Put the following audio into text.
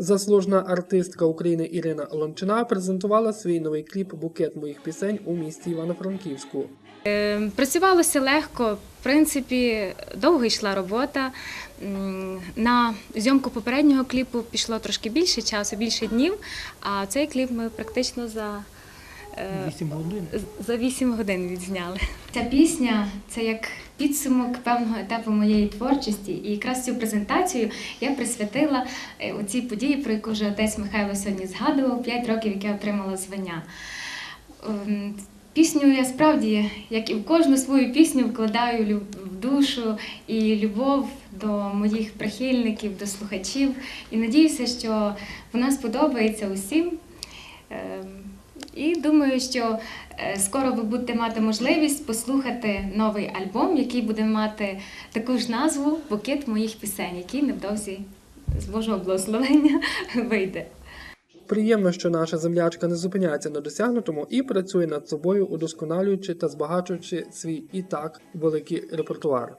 Заслужена артистка України Ірина Лончина презентувала свій новий кліп Букет моїх пісень у місті Івано-Франківську. Е, Працювалося легко, в принципі, довго йшла робота. На зйомку попереднього кліпу пішло трошки більше часу, більше днів. А цей кліп ми практично за, 8 годин. за 8 годин відзняли. Ця пісня це як підсумок певного етапу моєї творчості. І якраз цю презентацію я присвятила е, оцій події, про яку вже отець Михайло сьогодні згадував, 5 років, як я отримала звання. Ем, Пісню я справді, як і в кожну свою пісню, вкладаю в душу і любов до моїх прихильників, до слухачів. І надіюся, що вона сподобається усім. І думаю, що е, скоро ви будете мати можливість послухати новий альбом, який буде мати таку ж назву Букет моїх пісень, який невдовзі з Божого благословення вийде. Приємно, що наша землячка не зупиняється на досягнутому і працює над собою, удосконалюючи та збагачуючи свій і так великий репертуар.